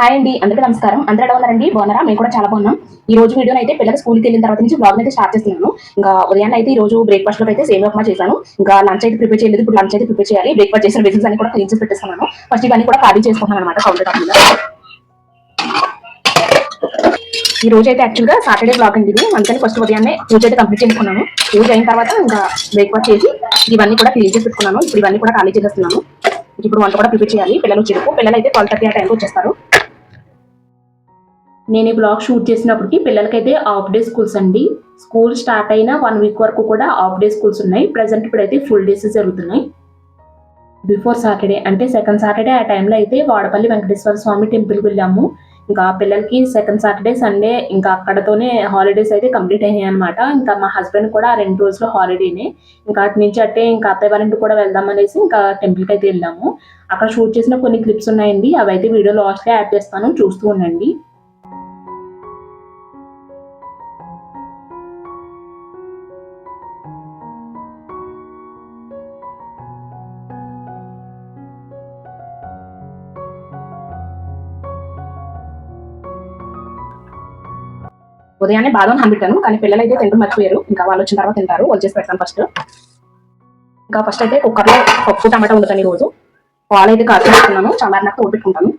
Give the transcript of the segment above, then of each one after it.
Hi అండి అందరికీ నమస్కారం. అందరూ ఎలా ఉన్నారండి? బాగున్నారా? మేము కూడా చాలా బాగున్నాం. ఈ రోజు వీడియో అయితే పిల్లలు స్కూల్కి వెళ్ళిన తర్వాత నుంచి బ్లాగ్ అయితే స్టార్ట్ చేస్తున్నాను. ఇంకా ఉదయాన్నే అయితే ఈ రోజు బ్రేక్ఫాస్ట్లో అయితే సేమ్ ఉప్మా చేశాను. ఇంకా లంచ్ అయితే ప్రిపేర్ చేయలేదు. ఇప్పుడు లంచ్ అయితే ప్రిపేర్ చేయాలి. బ్రేక్ఫాస్ట్ చేసిన వెజిల్స్ అన్ని కూడా క్లీన్ చేసి పెట్టేస్తున్నాను. ఫస్ట్ ఇవన్నీ కూడా ఖాళీ చేసుకున్నాను అనమాట కౌంటర్ టాప్ మీద. ఈ రోజు అయితే యాక్చువల్గా సాటర్డే బ్లాగ్ అండి ఇది. అందుకని ఫస్ట్ ఉదయాన్నే పూజ అయితే కంప్లీట్ చేసుకున్నాను. పూజ అయిన తర్వాత ఇంకా బ్రేక్ఫాస్ట్ చేసి ఇవన్నీ కూడా క్లీన్ చేసి పెట్టుకున్నాను. ఇప్పుడు ఇవన్నీ కూడా ఖాళీ చేసేస్తున్నాను. ఇప్పుడు వంట కూడా ప్రిపేర్ చేయాలి. పిల్లలు చెరుకు పిల్లలు అయితే ట్వెల్వ్ థర్టీ ఆ టైంకి వచ్చేస్తారు. నేను ఈ బ్లాగ్ షూట్ చేసినప్పటికి పిల్లలకైతే హాఫ్ డే స్కూల్స్ అండి. స్కూల్ స్టార్ట్ అయిన వన్ వీక్ వరకు కూడా హాఫ్ డే స్కూల్స్ ఉన్నాయి. ప్రజెంట్ ఇప్పుడైతే ఫుల్ డేస్ జరుగుతున్నాయి. బిఫోర్ సాటర్డే అంటే సెకండ్ సాటర్డే ఆ టైంలో అయితే వాడపల్లి వెంకటేశ్వర స్వామి టెంపుల్కి వెళ్ళాము. ఇంకా పిల్లలకి సెకండ్ సాటర్డే సండే ఇంకా అక్కడతోనే హాలిడేస్ అయితే కంప్లీట్ అయినాయి అనమాట ఇంకా మా హస్బెండ్ కూడా ఆ రెండు రోజులు హాలిడేనే ఇంకా అటు నుంచి అట్టే ఇంకా అత్తయ్య వాళ్ళ ఇంటికి కూడా వెళ్దాం అనేసి ఇంకా టెంపుల్కి అయితే వెళ్ళాము. అక్కడ షూట్ చేసిన కొన్ని క్లిప్స్ ఉన్నాయండి. అవి అయితే వీడియో లాస్ట్లో యాడ్ చేస్తాను. చూస్తూ ఉండండి. ఉదయాన్నే బాదం హంబిట్టాను కానీ పిల్లలు అయితే తింటూ మర్చిపోయారు. ఇంకా వాళ్ళు వచ్చిన తర్వాత తింటారు. వాళ్ళు చేసి పెడతాను ఫస్ట్ ఇంకా ఫస్ట్ అయితే కుక్కర్లో పప్పు టమాటా వండుతాను ఈ రోజు పాలు అయితే కాచి పెట్టుకున్నాను. చల్లారినాక ఉడబెట్టుకుంటాను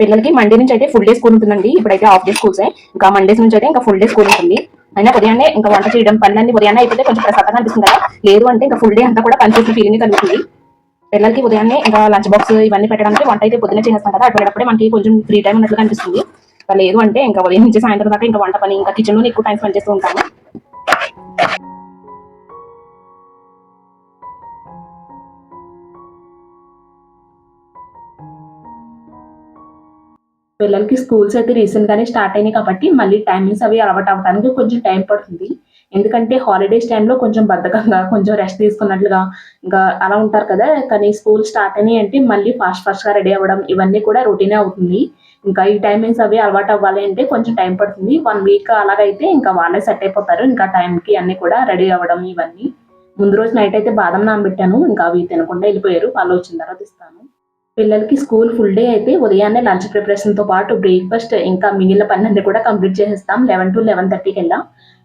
పిల్లలకి మండే నుంచి అయితే ఫుల్ డే స్కూల్ ఉంటుందండి. ఇప్పుడైతే హాఫ్ డే స్కూల్స్ ఇంకా మండేస్ నుంచి అయితే ఇంకా ఫుల్ డే స్కూల్ ఉంటుంది. అయినా ఉదయాన్నే ఇంకా వంట చేయడం పనులన్నీ ఉదయాన్నే అయిపోతే కొంచెం ప్రసాదంగా అనిపిస్తుంది కదా. లేదు అంటే ఇంకా ఫుల్ డే అంతా కూడా పనిచేసిన ఫీలింగ్ కలుగుతుంది. పిల్లలకి ఉదయాన్నే ఇంకా లంచ్ బాక్స్ ఇవన్నీ పెట్టడానికి వంట అయితే పొద్దున్నే చేసేస్తాం కదా. అటువైనప్పుడే మనకి కొంచెం ఫ్రీ టైం ఉన్నట్లుగా అనిపిస్తుంది. లేదు అంటే ఇంకా ఉదయం నుంచి సాయంత్రం దాకా ఇంకా వంట పని ఇంకా కిచెన్లో ఎక్కువ టైం స్పెండ్ చేస్తూ ఉంటాము. పిల్లలకి స్కూల్స్ అయితే రీసెంట్ గానే స్టార్ట్ అయినాయి కాబట్టి మళ్ళీ టైమింగ్స్ అవి అలవాటు అవ్వడానికి కొంచెం టైం పడుతుంది. ఎందుకంటే హాలిడేస్ టైంలో కొంచెం బద్ధకంగా కొంచెం రెస్ట్ తీసుకున్నట్లుగా ఇంకా అలా ఉంటారు కదా. కానీ స్కూల్ స్టార్ట్ అయినాయి అంటే మళ్ళీ ఫాస్ట్ ఫాస్ట్గా రెడీ అవ్వడం ఇవన్నీ కూడా రొటీనే అవుతుంది. ఇంకా ఈ టైమింగ్స్ అవి అలవాటు అవ్వాలి అంటే కొంచెం టైం పడుతుంది. వన్ వీక్ అలాగైతే ఇంకా వాళ్ళే సెట్ అయిపోతారు. ఇంకా టైంకి అన్ని కూడా రెడీ అవ్వడం ఇవన్నీ. ముందు రోజు నైట్ అయితే బాదం నానబెట్టాను ఇంకా అవి తినకుండా వెళ్ళిపోయారు. వాళ్ళు వచ్చిన తర్వాత ఇస్తాను. పిల్లలకి స్కూల్ ఫుల్ డే అయితే ఉదయాన్నే లంచ్ ప్రిపరేషన్తో పాటు బ్రేక్ఫాస్ట్ ఇంకా మిగిలిన పన్నెండు కూడా కంప్లీట్ చేసేస్తాం. లెవెన్ టు లెవెన్ థర్టీకి వెళ్ళాం.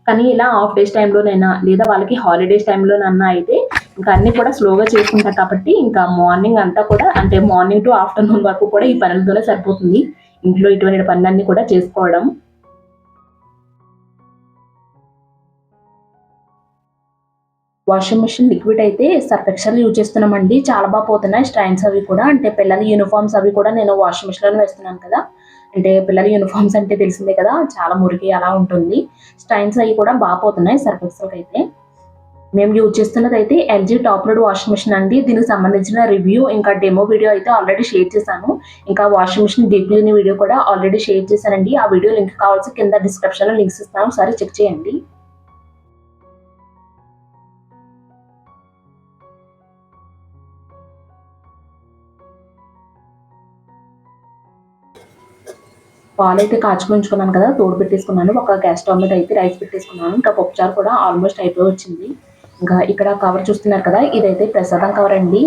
కానీ ఇలా హాఫ్ డేస్ టైంలోనైనా లేదా వాళ్ళకి హాలిడేస్ టైంలోనన్నా అయితే ఇంకా అన్ని కూడా స్లోగా చేసుకుంటారు కాబట్టి ఇంకా మార్నింగ్ అంతా కూడా అంటే మార్నింగ్ టు ఆఫ్టర్నూన్ వరకు కూడా ఈ పనులతోనే సరిపోతుంది. ఇంట్లో ఇటువంటి పనులన్నీ కూడా చేసుకోవడం. వాషింగ్ మిషన్ లిక్విడ్ అయితే సర్ఫ్ ఎక్సెల్ యూజ్ చేస్తున్నామండి. చాలా బాగా పోతున్నాయి. స్ట్రైన్స్ అవి కూడా. అంటే పిల్లల యూనిఫామ్స్ అవి కూడా నేను వాషింగ్ మిషన్లో వేస్తున్నాను కదా. అంటే పిల్లల యూనిఫామ్స్ అంటే తెలిసిందే కదా. చాలా మురికి అలా ఉంటుంది. స్టైన్స్ అవి కూడా బాగా పోతున్నాయి సర్ఫ్ ఎక్సెల్కి అయితే మేము యూజ్ చేస్తున్నది అయితే LG top load washing machine అండి. దీనికి సంబంధించిన రివ్యూ ఇంకా డెమో వీడియో అయితే ఆల్రెడీ షేర్ చేశాను. ఇంకా washing machine deep clean video కూడా ఆల్రెడీ షేర్ చేశానండి. ఆ వీడియో లింక్ కావాల్సి కింద డిస్క్రిప్షన్లో లింక్స్ ఇస్తాను. ఒకసారి చెక్ చేయండి. పాలు అయితే కాచుకుంచుకున్నాను కదా తోడు పెట్టేసుకున్నాను. ఒక గ్యాస్ స్టవ్ మీద అయితే రైస్ పెట్టేసుకున్నాను. ఇంకా పప్పుచారు కూడా ఆల్మోస్ట్ అయిపోయి వచ్చింది. ఇంకా ఇక్కడ కవర్ చూస్తున్నారు కదా ఇదైతే ప్రసాదం కవర్ అండి.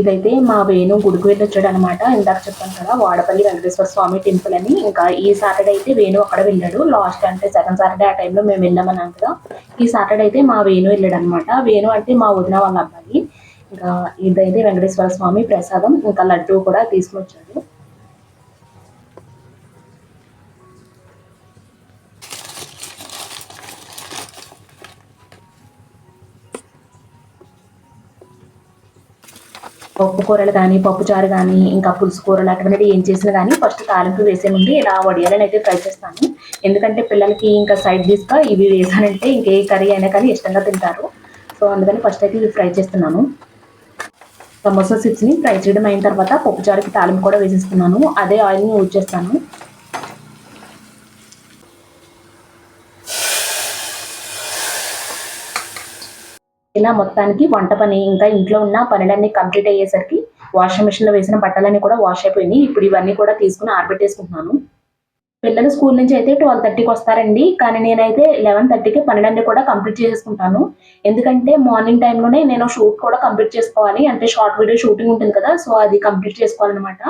ఇదైతే మా వేణు గుడికి వెళ్ళి వచ్చాడు అనమాట ఇందాక చెప్పాను కదా వాడపల్లి వెంకటేశ్వర స్వామి టెంపుల్ అని. ఇంకా ఈ సాటర్డే అయితే వేణు అక్కడ వెళ్ళాడు. లాస్ట్ అంటే సెకండ్ సాటర్డే ఆ టైంలో మేము వెళ్ళామన్నాం కదా. ఈ సాటర్డే అయితే మా వేణు వెళ్ళాడు అనమాట వేణు అంటే మా వదిన వాళ్ళ అబ్బాయి. ఇంకా ఇదైతే వెంకటేశ్వర స్వామి ప్రసాదం. ఇంకా లడ్డు కూడా తీసుకుని వచ్చాడు పప్పు కూరలు కానీ పప్పుచారు కానీ ఇంకా పులుసు కూరలు అటువంటివి ఏం చేసినా కానీ ఫస్ట్ తాలింపు వేసే ముందు ఇలా వడియాలని అయితే ఫ్రై చేస్తాను. ఎందుకంటే పిల్లలకి ఇంకా సైడ్ డిష్గా ఇవి వేసానంటే ఇంకే కర్రీ అయినా కానీ ఇష్టంగా తింటారు. సో అందుకని ఫస్ట్ అయితే ఇవి ఫ్రై చేస్తున్నాను. సమోసా చిప్స్ని ఫ్రై చేయడం అయిన తర్వాత పప్పుచారుకి తాలింపు కూడా వేసేస్తున్నాను. అదే ఆయిల్ని యూజ్ చేస్తాను. ఇలా మొత్తానికి వంట పని ఇంకా ఇంట్లో ఉన్న పనులన్నీ కంప్లీట్ అయ్యేసరికి వాషింగ్ మిషన్లో వేసిన బట్టలన్నీ కూడా వాష్ అయిపోయినాయి. ఇప్పుడు ఇవన్నీ కూడా తీసుకుని ఆరబెట్టేసుకుంటున్నాను. పిల్లలు స్కూల్ నుంచి అయితే ట్వెల్వ్ థర్టీకి వస్తారండి. కానీ నేనైతే లెవెన్ థర్టీకి పన్నెండు కూడా కంప్లీట్ చేసుకుంటాను ఎందుకంటే మార్నింగ్ టైంలోనే నేను షూట్ కూడా కంప్లీట్ చేసుకోవాలి. అంటే షార్ట్ వీడియో షూటింగ్ ఉంటుంది కదా సో అది కంప్లీట్ చేసుకోవాలన్నమాట.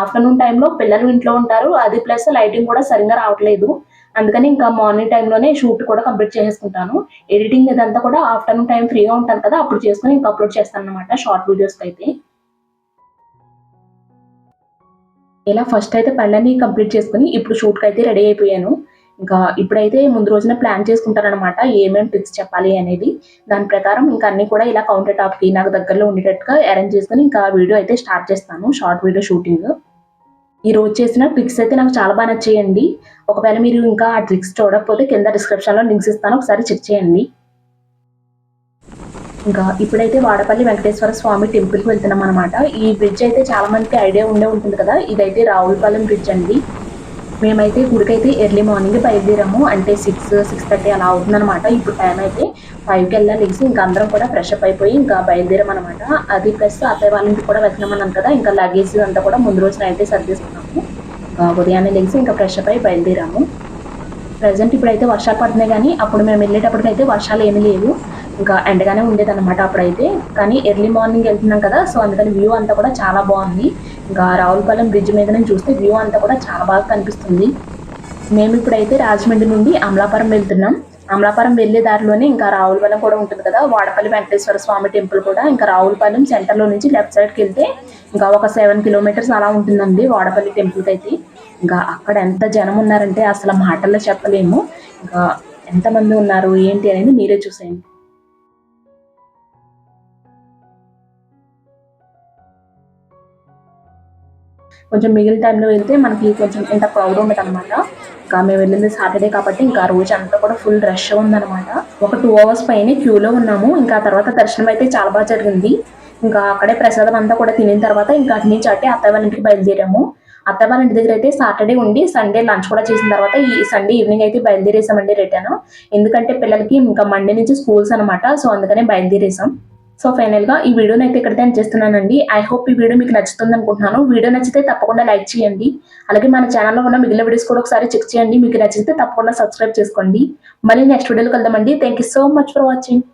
ఆఫ్టర్నూన్ టైంలో పిల్లలు ఇంట్లో ఉంటారు. అది ప్లస్ లైటింగ్ కూడా సరిగ్గా రావట్లేదు. అందుకని ఇంకా మార్నింగ్ టైంలోనే షూట్ కూడా కంప్లీట్ చేసేసుకుంటాను. ఎడిటింగ్ ఇదంతా కూడా ఆఫ్టర్నూన్ టైం ఫ్రీగా ఉంటాను కదా అప్పుడు చేసుకుని ఇంకా అప్లోడ్ చేస్తాను అనమాట షార్ట్ వీడియోస్కి అయితే. ఇలా ఫస్ట్ అయితే పనులన్నీ కంప్లీట్ చేసుకుని ఇప్పుడు షూట్కి అయితే రెడీ అయిపోయాను. ఇంకా ఇప్పుడైతే ముందు రోజున ప్లాన్ చేసుకుంటాను అనమాట ఏమేమి టిప్స్ చెప్పాలి అనేది. దాని ప్రకారం ఇంకా అన్ని కూడా ఇలా కౌంటర్ టాప్కి నాకు దగ్గరలో ఉండేటట్టుగా అరేంజ్ చేసుకుని ఇంకా వీడియో అయితే స్టార్ట్ చేస్తాను షార్ట్ వీడియో షూటింగ్ ఈ రోజు చేసిన ట్రిక్స్ అయితే నాకు చాలా బాగా నచ్చేయండి. ఒకవేళ మీరు ఇంకా ఆ ట్రిక్స్ చూడకపోతే కింద డిస్క్రిప్షన్లో లింక్స్ ఇస్తాను. ఒకసారి చెక్ చేయండి. ఇంకా ఇప్పుడైతే వాడపల్లి వెంకటేశ్వర స్వామి టెంపుల్కి వెళ్తున్నాం అనమాట ఈ బ్రిడ్జ్ అయితే చాలా మందికి ఐడియా ఉండే ఉంటుంది కదా. ఇదైతే రావులపాలెం బ్రిడ్జ్ అండి. మేమైతే గుడికైతే ఎర్లీ మార్నింగ్ బయలుదేరాము. అంటే సిక్స్ సిక్స్ థర్టీ అలా అవుతుందన్నమాట. ఇప్పుడు టైం అయితే ఫైవ్కి వెళ్ళాలి లేచి ఇంకా అందరం కూడా ఫ్రెష్ అప్ అయిపోయి ఇంకా బయలుదేరాం అనమాట అది ప్లస్ అత్తయ్య వాళ్ళ ఇంటికి కూడా వెళ్తున్నామన్నాను కదా ఇంకా లగేజ్ అంతా కూడా ముందు రోజున అయితే సర్దేసుకున్నాము. ఉదయాన్నే లేచి ఇంకా ఫ్రెష్ అప్ అయి బయలుదేరాము. ప్రజెంట్ ఇప్పుడైతే వర్షాలు పడుతున్నాయి కానీ అప్పుడు మేము వెళ్ళేటప్పటికైతే వర్షాలు ఏమీ లేవు. ఇంకా ఎండగానే ఉండేది అనమాట అప్పుడైతే. కానీ ఎర్లీ మార్నింగ్ వెళ్తున్నాం కదా సో అందుకని వ్యూ అంతా కూడా చాలా బాగుంది. ఇంకా రావులపాలెం బ్రిడ్జ్ మీద నుంచి చూస్తే వ్యూ అంతా కూడా చాలా బాగా కనిపిస్తుంది. మేము ఇప్పుడైతే రాజమండ్రి నుండి అమలాపురం వెళ్తున్నాం. అమలాపురం వెళ్ళే దారిలోనే ఇంకా రావులపాలెం కూడా ఉంటుంది కదా వాడపల్లి వెంకటేశ్వర స్వామి టెంపుల్ కూడా. ఇంకా రావులపాలెం సెంటర్లో నుంచి లెఫ్ట్ సైడ్కి వెళ్తే ఇంకా ఒక సెవెన్ కిలోమీటర్స్ అలా ఉంటుందండి వాడపల్లి టెంపుల్కి అయితే. ఇంకా అక్కడ ఎంత జనం ఉన్నారంటే అసలు మాటల్లో చెప్పలేము. ఇంకా ఎంతమంది ఉన్నారు ఏంటి అనేది మీరే చూసేయండి. కొంచెం మిగిలిన టైంలో వెళ్తే మనకి కొంచెం ఇంత క్రౌడ్ ఉండదు అనమాట ఇంకా మేము వెళ్ళింది సాటర్డే కాబట్టి ఇంకా రోజు అంతా కూడా ఫుల్ రష్ ఉందన్నమాట. ఒక టూ అవర్స్ పైన క్యూలో ఉన్నాము. ఇంకా ఆ తర్వాత దర్శనం అయితే చాలా బాగా జరిగింది. ఇంకా అక్కడే ప్రసాదం అంతా కూడా తినిన తర్వాత ఇంకా అటు నుంచి అట్టే అత్తయ్య వాళ్ళ ఇంటికి బయలుదేరాము. అత్తయ్య వాళ్ళ ఇంటి దగ్గర అయితే సాటర్డే ఉండి సండే లంచ్ కూడా చేసిన తర్వాత ఈ సండే ఈవినింగ్ అయితే బయలుదేరేసామండి రిటర్న్ ఎందుకంటే పిల్లలకి ఇంకా మండే నుంచి స్కూల్స్ అనమాట సో అందుకనే బయలుదేరేసాం. సో ఫైనల్గా ఈ వీడియోని అయితే ఇక్కడితే నేను చేస్తున్నానండి. ఐ హోప్ ఈ వీడియో మీకు నచ్చుతుంది అనుకుంటున్నాను. వీడియో నచ్చితే తప్పకుండా లైక్ చేయండి. అలాగే మన ఛానల్లో ఉన్న మిగిలిన వీడియోస్ కూడా ఒకసారి చెక్ చేయండి. మీకు నచ్చితే తప్పకుండా సబ్స్క్రైబ్ చేసుకోండి. మళ్ళీ నెక్స్ట్ వీడియోలో కలుద్దామండి. Thank you so much for watching